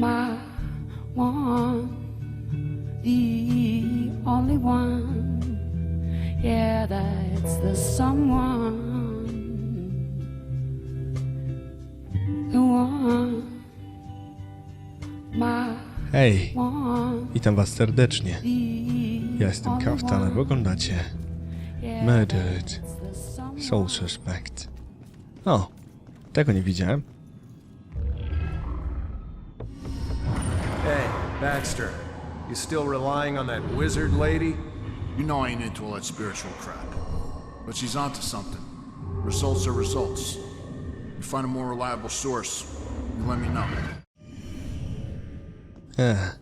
my one, the only one. Yeah, that's the someone. The one, my Hej, witam was serdecznie. Ja jestem Kaftan, oglądacie Murdered. Soul Suspect. O, tego nie widziałem. Baxter. You still relying on that wizard lady? You know I ain't into all that spiritual crap. But she's onto something. Results are results. You find a more reliable source, you let me know. Ech.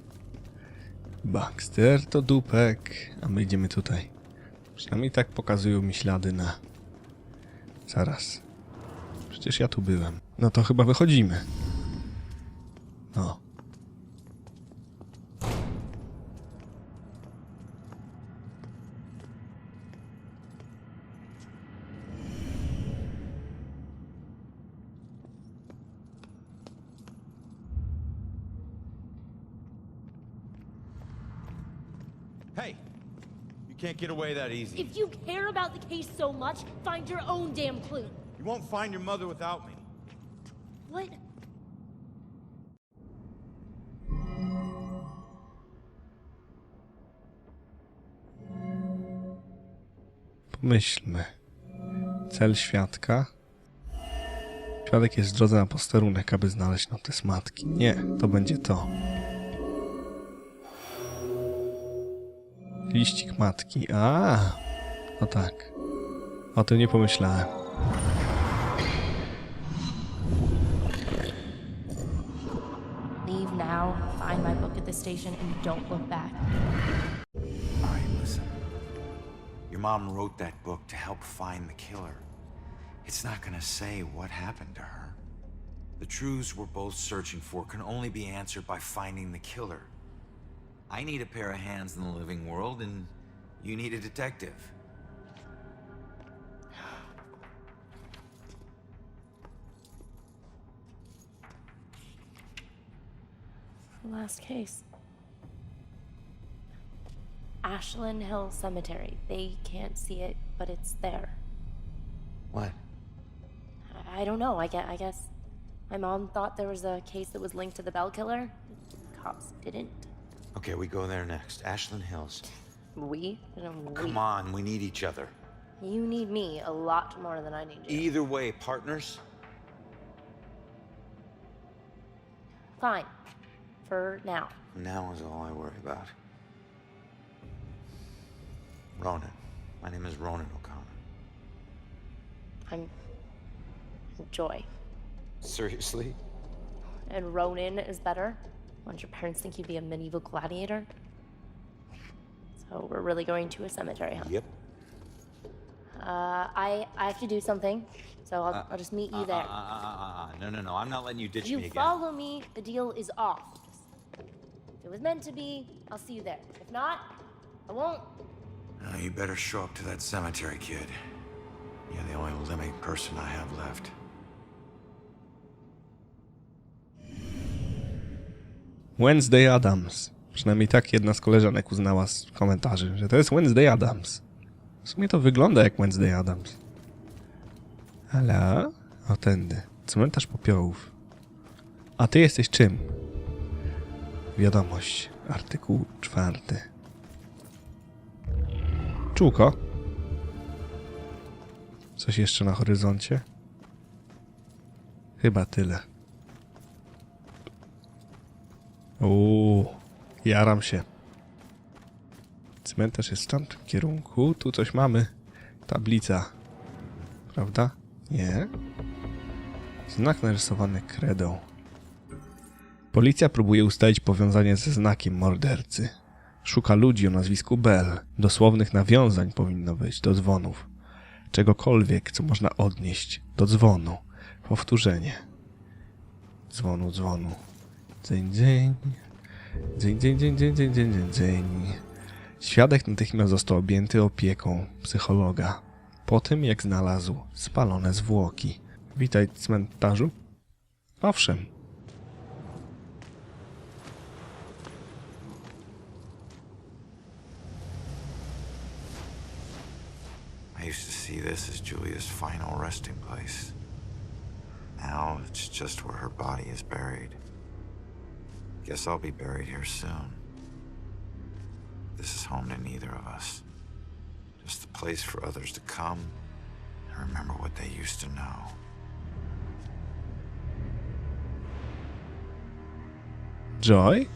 Baxter to dupek, a my idziemy tutaj. Przynajmniej tak pokazują mi ślady na... Zaraz. Przecież ja tu byłem. No to chyba wychodzimy. No. Hey, you can't get away that easy. If you care about the case so much, find your own damn clue. You won't find your mother without me. What? Pomyślmy. Cel świadka. Świadek jest w drodze na posterunek, aby znaleźć notes matki. Nie, to będzie to. Liścik matki. A, no tak. O tym nie pomyślałem. Leave now, find my book at the station, and don't look back. All right, listen. Your mom wrote that book to help find the killer. It's not gonna say what happened to her. The truths we're both searching for can only be answered by finding the killer. I need a pair of hands in the living world, and you need a detective. The last case. Ashland Hill Cemetery. They can't see it, but it's there. What? I- I don't know. I guess, I guess my mom thought there was a case that was linked to the Bell Killer. Cops didn't. Okay, we go there next. Ashland Hills. We? We. Come on, we need each other. You need me a lot more than I need you. Either way, partners. Fine. For now. Now is all I worry about. Ronan. My name is Ronan O'Connor. I'm Joy. Seriously? And Ronin is better. Once your parents think you'd be a medieval gladiator. So we're really going to a cemetery, huh? Yep. Uh, I I have to do something, so I'll, I'll just meet you there. Uh, uh, uh, uh, no, no, no. I'm not letting you ditch you me again. You follow me, the deal is off. If it was meant to be, I'll see you there. If not, I won't. Uh, you better show up to that cemetery, kid. You're the only living person I have left. Wednesday Adams. Przynajmniej tak jedna z koleżanek uznała z komentarzy, że to jest Wednesday Adams. W sumie to wygląda jak Wednesday Adams. Ale... O tędy. Cmentarz popiołów. A ty jesteś czym? Wiadomość. Artykuł czwarty. Czółko? Coś jeszcze na horyzoncie? Chyba tyle. Uuu, jaram się. Cmentarz jest w tamtym kierunku. Tu coś mamy. Tablica. Prawda? Nie. Znak narysowany kredą. Policja próbuje ustalić powiązanie ze znakiem mordercy. Szuka ludzi o nazwisku Bell. Dosłownych nawiązań powinno być do dzwonów. Czegokolwiek, co można odnieść do dzwonu. Powtórzenie. Dzwonu, dzwonu. Dzień, dzień. Dzień, dzień, dzień, dzień, dzień, dzień, dzień, dzień. Świadek natychmiast został objęty opieką psychologa. Po tym, jak znalazł spalone zwłoki. Witaj w cmentarzu. Owszem. I used to see this as Julia's final resting place. Now it's just where her body is buried. Guess I'll be buried here soon. This is home to neither of us. Just a place for others to come and remember what they used to know. Joy?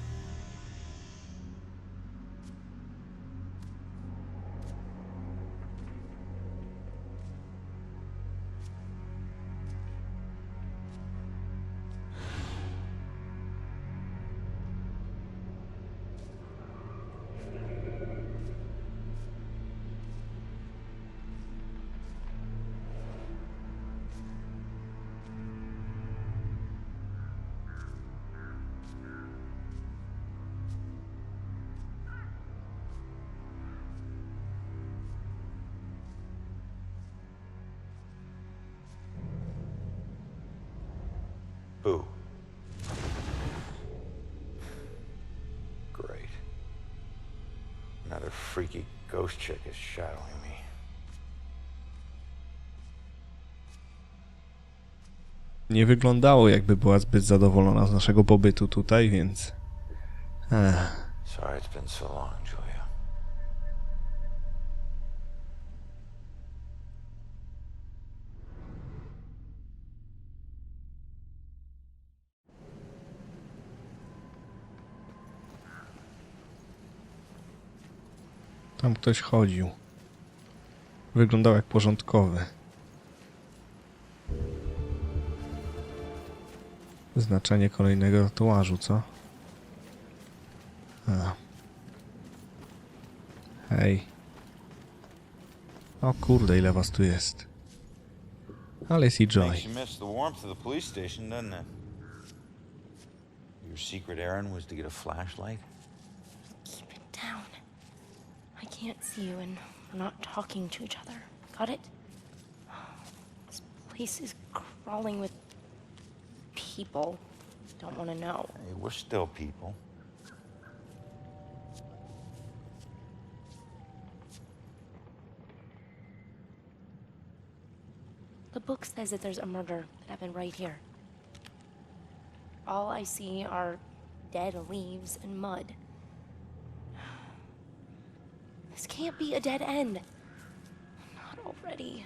Great. Another freaky ghost chick is shadowing me. Nie wyglądało, jakby była zbyt zadowolona z naszego pobytu tutaj, więc. Ech. Sorry it's been so long, Julia. Tam ktoś chodził. Wyglądał jak porządkowy. Znaczenie kolejnego tatuażu, co? A. Hej. O kurde, ile was tu jest. Ale jest i Joy. Your secret errand was to get a flashlight? Can't see you, and we're not talking to each other. Got it? This place is crawling with people. Don't want to know. Hey, we're still people. The book says that there's a murder that happened right here. All I see are dead leaves and mud. This can't be a dead end. Not already.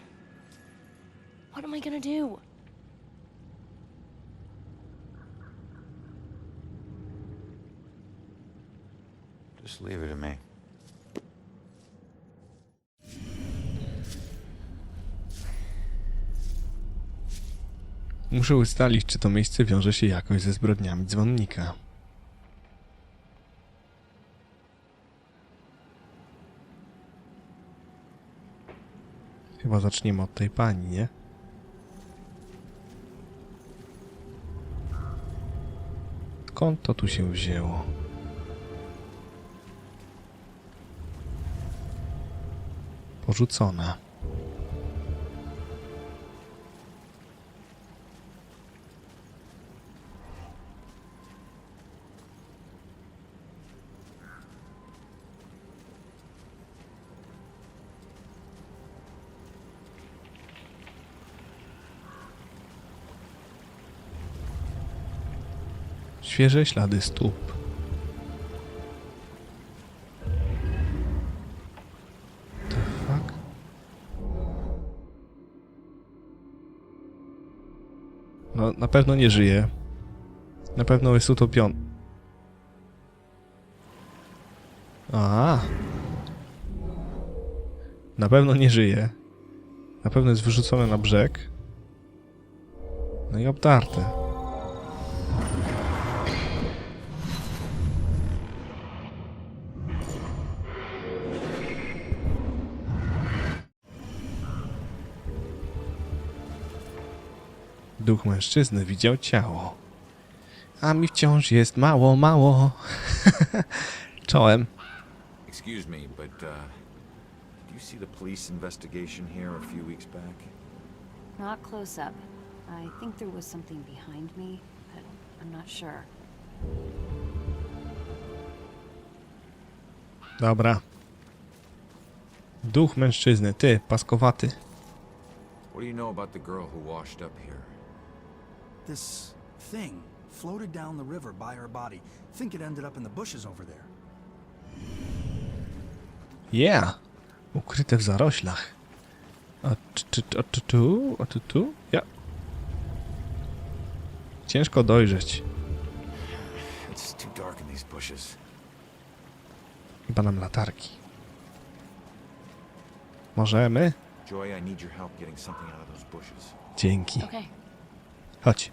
What am I gonna do? Just leave it to me. Muszę ustalić, czy to miejsce wiąże się jakoś ze zbrodniami dzwonnika. Chyba zaczniemy od tej pani, nie? Skąd to tu się wzięło? Porzucona. Świeże ślady stóp. No, na pewno nie żyje. Na pewno jest utopiony. A. Na pewno nie żyje. Na pewno jest wyrzucony na brzeg. No i obdarte. Duch mężczyzny widział ciało. A mi wciąż jest mało, mało. Czołem. Excuse me, but, uh, do you see the police investigation here a few weeks back? Not close up. I think there was something behind me, but I'm not sure. Dobra. Duch mężczyzny, ty, paskowaty. What do you know about the girl who washed up here? This thing floated down the river by her body. Think it ended up in the bushes over there. Yeah! Ukryte w zaroślach. A czy, a czy tu? A tu tu? Ja. Ciężko dojrzeć. It's too dark in these bushes. Chyba nam latarki. Możemy? Joy, I need your help getting something out of those bushes. Dzięki. Okay. Chodź.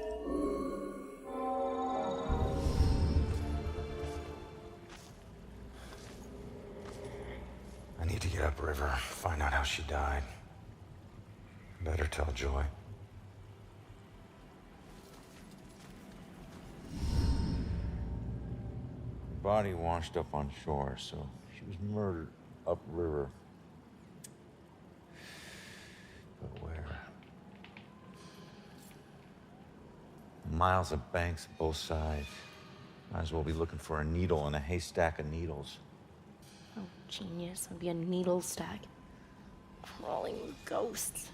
need to get upriver, find out how she died. Better tell Joy. Her Body washed up on shore, so she was murdered upriver. But where? Miles of banks both sides. Might as well be looking for a needle in a haystack of needles. Oh, genius. I'd be a needle stack. Crawling with ghosts.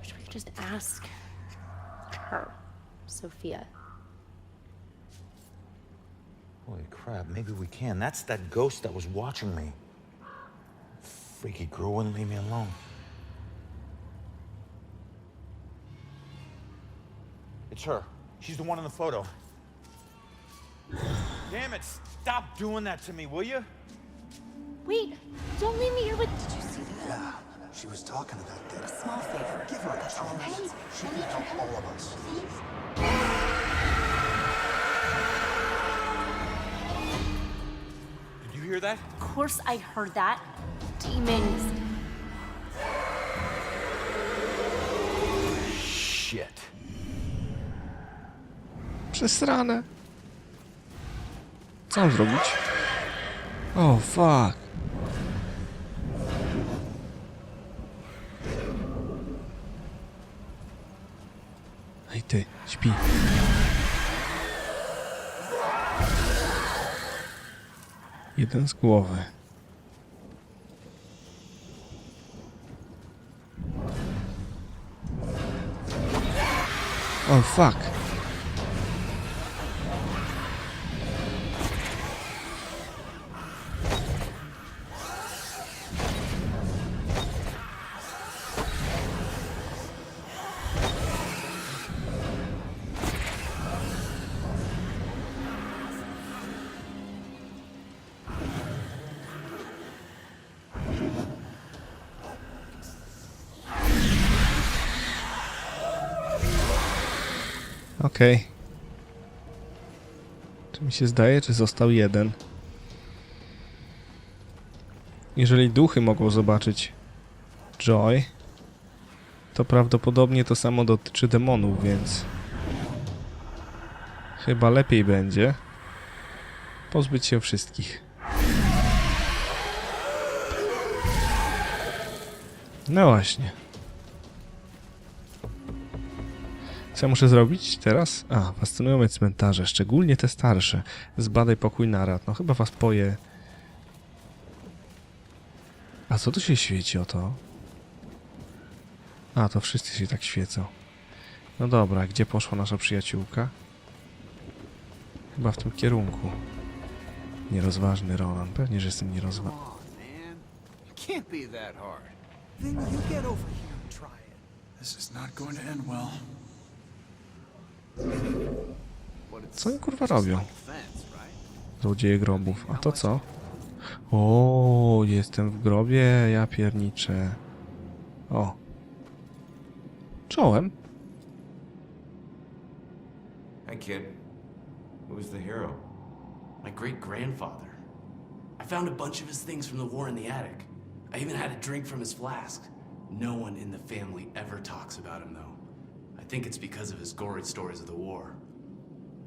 Wish we could just ask her, Sophia. Holy crap, maybe we can. That's that ghost that was watching me. Freaky girl wouldn't leave me alone. It's her. She's the one in the photo. Damn it, stop doing that to me, will you? Wait, don't leave me here with. Did you see that? Yeah. She was talking to that kid. Small favor. Give her a chance. She can help all of us. Did you hear that? Of course I heard that. Demons. Shit. Przesrane. Co mam zrobić? O, fuck. Ej ty, śpi. Jeden z głowy. O, fuck. Okej. Czy mi się zdaje, czy został jeden? Jeżeli duchy mogą zobaczyć Joy, to prawdopodobnie to samo dotyczy demonów, więc chyba lepiej będzie pozbyć się wszystkich. No właśnie. Co ja muszę zrobić teraz? A, fascynują mnie cmentarze, szczególnie te starsze. Zbadaj pokój narad. No chyba was poje. A co tu się świeci o to? A, to wszyscy się tak świecą. No dobra, gdzie poszła nasza przyjaciółka? Chyba w tym kierunku. Nierozważny Ronan. Pewnie, że jestem nierozważny. Can't be that hard. Then you get over here and try it. This is not going to end well. Co oni kurwa robią? Złodzieje grobów. A to co? O, jestem w grobie, ja pierniczę. O. Czołem. Hi, kid. Who was the hero? My great grandfather. I found a bunch of his things from the war in the attic. I even had a drink from his flask. No one in the family ever talks about him, though. I think it's because of his gory stories of the war.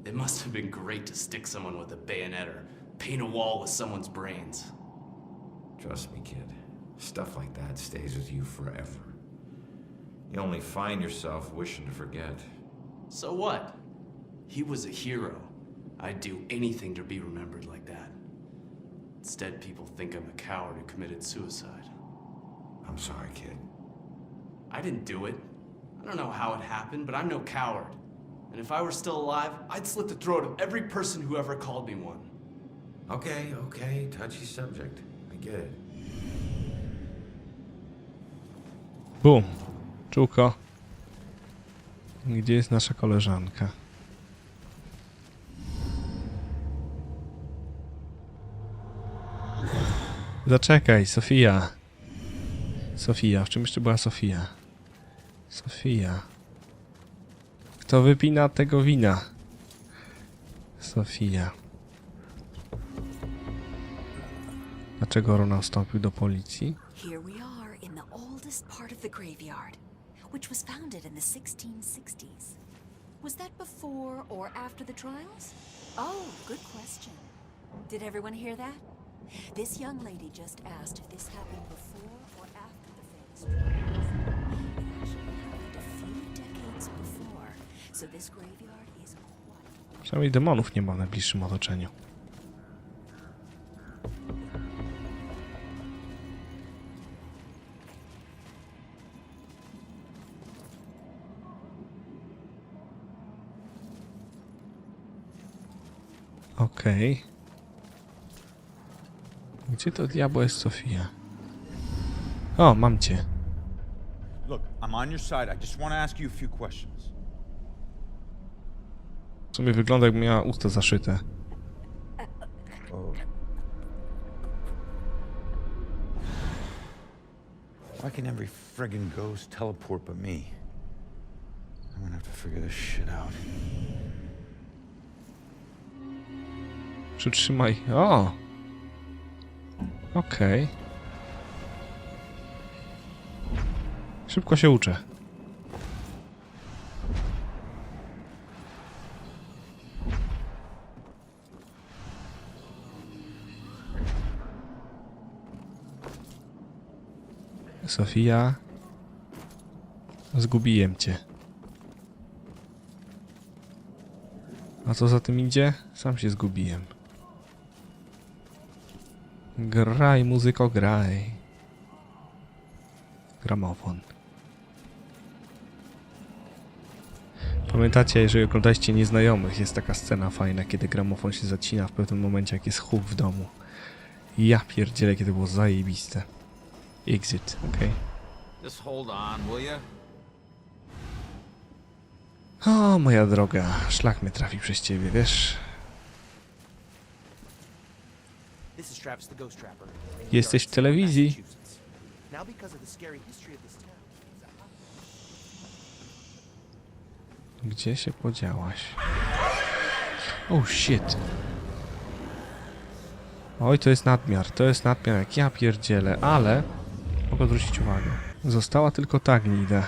It must have been great to stick someone with a bayonet or paint a wall with someone's brains. Trust me, kid. Stuff like that stays with you forever. You only find yourself wishing to forget. So what? He was a hero. I'd do anything to be remembered like that. Instead, people think I'm a coward who committed suicide. I'm sorry, kid. I didn't do it. I don't know how it happened, but I'm no coward. And if I were still alive, I'd slit the throat of every person who ever called me one. Okay, okay, touchy subject. I get it. Boom. Czułko. Gdzie jest nasza koleżanka? Zaczekaj, Sofia. Sofia, w czym jeszcze była Sofia? Sofia. Kto wypina tego wina? Sofia. Dlaczego Ronald wstąpił do policji? Here we are in the oldest part of the graveyard, which was founded in the 1660s. Was that before or after the trials? Oh, good question. Did everyone hear that? This young lady just asked if this happened before or after the famous trials. Przynajmniej demonów nie ma w najbliższym otoczeniu. Okej. Gdzie to diabła jest Sofia? O, mam cię. Look, I'm on your side. I just want to ask you a few questions. Sumie wygląda jakby miała usta zaszyte. Why can every friggin' ghost teleport but me? I'm gonna have to figure this shit out. Przytrzymaj. O! Okej. Szybko się uczę. Sofia. Zgubiłem cię. A co za tym idzie? Sam się zgubiłem. Graj, muzyko, graj. Gramofon. Pamiętacie, jeżeli oglądaliście Nieznajomych, jest taka scena fajna, kiedy gramofon się zacina w pewnym momencie, jak jest huk w domu. Ja pierdzielę, kiedy było zajebiste. Exit, okej. Just hold on, will you? O, moja droga, szlak mnie trafi przez ciebie, wiesz? This is Travis the Ghost Trapper. Jesteś w telewizji. Massachusetts. Now because of the scary history of this town. Gdzie się podziałaś? Oh shit. Oj, to jest nadmiar, to jest nadmiar, jak ja pierdzielę, ale mogę zwrócić uwagę. Została tylko ta gnida.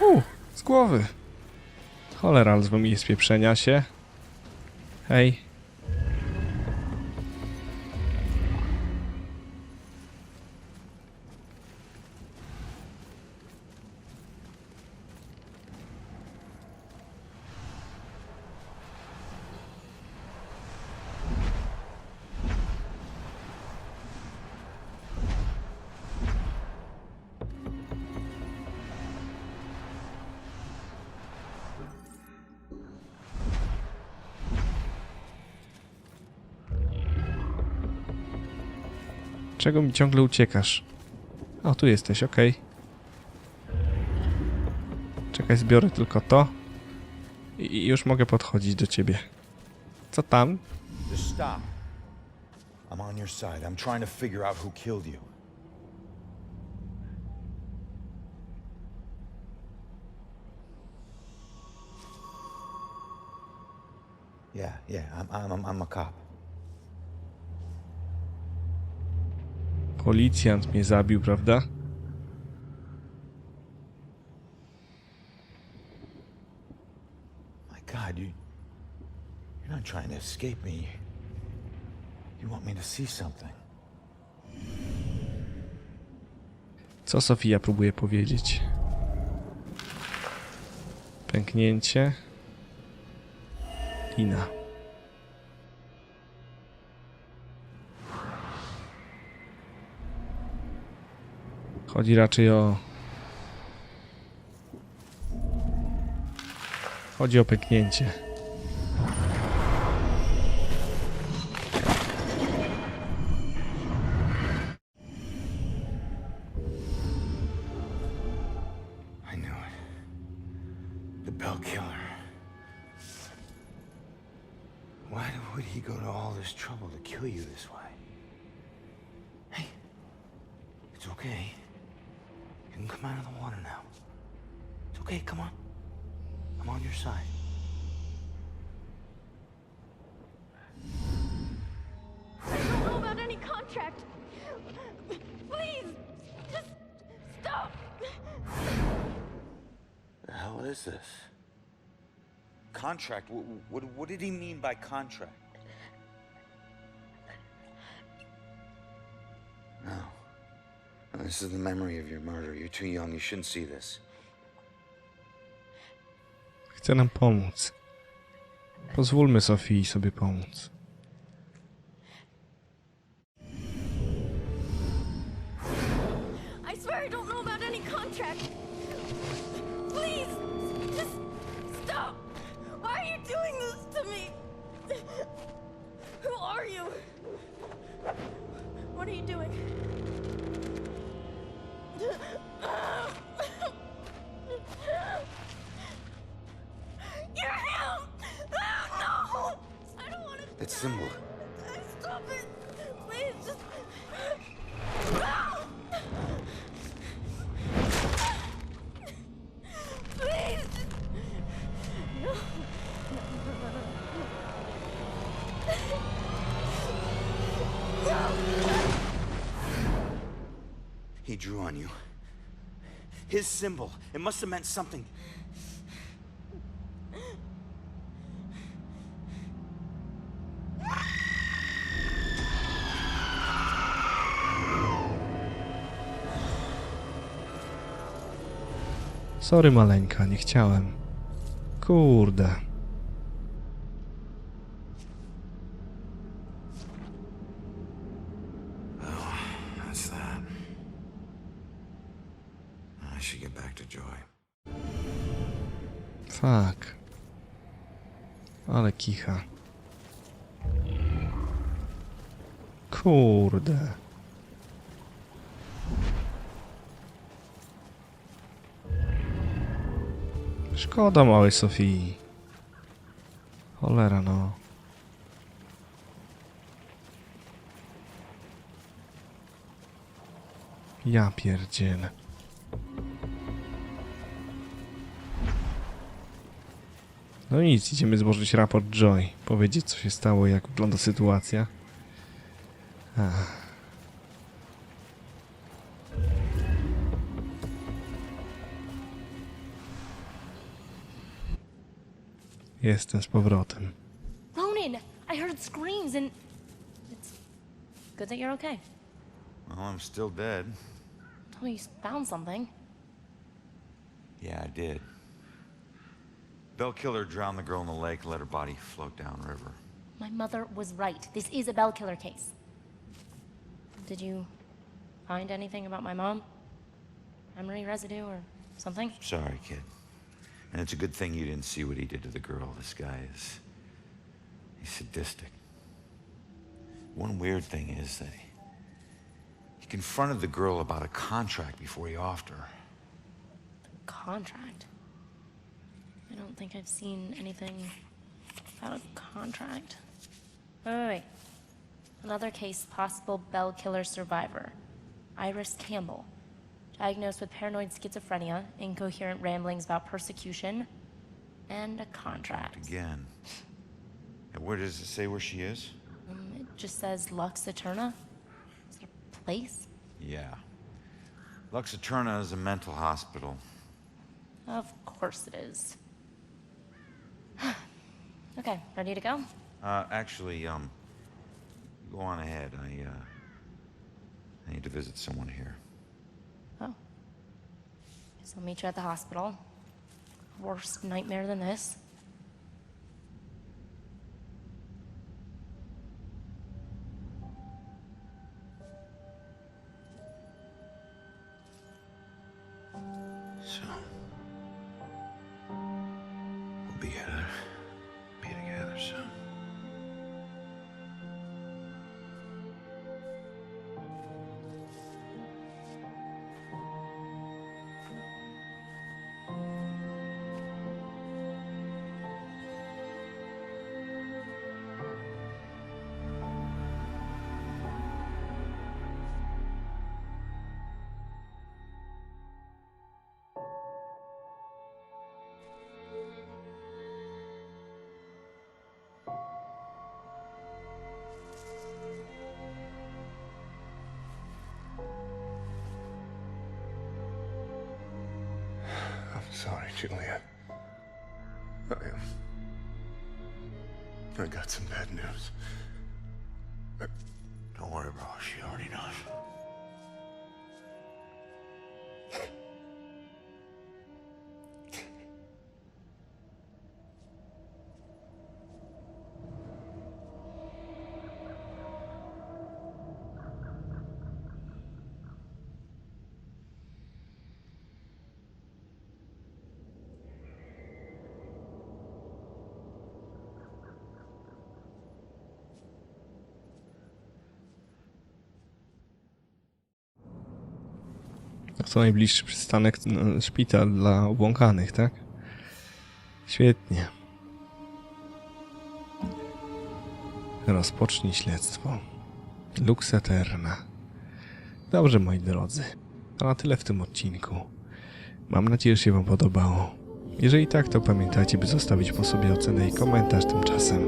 U, z głowy. Cholera, ale z jest pieprzenia się. Hej. Czego mi ciągle uciekasz? O, tu jesteś, okej. Czekaj, zbiorę tylko to. I i już mogę podchodzić do ciebie. Co tam? Stop. I'm on your side. I'm trying to figure out who killed you. Yeah, yeah, I'm, I'm, I'm a cop. Policjant mnie zabił, prawda? My God, you. You're not trying to escape me. You want me to see something. Co Sofia próbuje powiedzieć? Pęknięcie. Lina. Chodzi raczej o. Chodzi o pęknięcie. I knew it. The Bell Killer. Why would he go to all this trouble to kill you this way? Hey, it's okay. You can come out of the water now. It's okay, come on. I'm on your side. I don't know about any contract. Please, just stop. The hell is this? Contract? What, what, what did he mean by contract? This is the memory of your murder. You're too young. You shouldn't see this. Chce nam pomóc. Pozwólmy Sofii sobie pomóc. I swear I don't know about any contract. Please, just stop. Why are you doing this to me? Who are you? What are you doing? Symbol. Stop it! Please, just. No! No! He drew on you. His symbol. It must have meant something. Sorry maleńka, nie chciałem. Kurde. Fuck. Ale kicha. Kurde. Szkoda małej Sofii. Cholera no. Ja pierdzielę. No nic, idziemy złożyć raport Joy. Powiedzieć co się stało, jak wygląda sytuacja. Ach. Jestem z powrotem. Ronan, I heard screams and. It's good that you're okay. Well, I'm still dead. Oh, you found something. Yeah, I did. Bell Killer drowned the girl in the lake, and let her body float downriver. My mother was right. This is a Bell Killer case. Did you find anything about my mom? Memory residue or something? Sorry, kid. And it's a good thing you didn't see what he did to the girl. This guy is. He's sadistic. One weird thing is that he, he confronted the girl about a contract before he offed her. Contract? I don't think I've seen anything about a contract. Wait, wait, wait. Another case possible Bell Killer survivor. Iris Campbell. Diagnosed with paranoid schizophrenia, incoherent ramblings about persecution, and a contract. Again. And where does it say where she is? Um, it just says Lux Eterna. Is it a place? Yeah. Lux Eterna is a mental hospital. Of course it is. okay, ready to go? Uh, actually, um, go on ahead. I, uh, I need to visit someone here. Guess I'll meet you at the hospital. Worst nightmare than this. Sorry, Juliet. I am. I got some bad news. Don't worry, bro. She already knows. To najbliższy przystanek, no, szpital dla obłąkanych, tak? Świetnie. Rozpocznij śledztwo. Lux Eterna. Dobrze, moi drodzy. To na tyle w tym odcinku. Mam nadzieję, że się Wam podobało. Jeżeli tak, to pamiętajcie, by zostawić po sobie ocenę i komentarz tymczasem.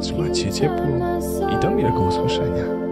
Trzymajcie się ciepło i do miłego usłyszenia.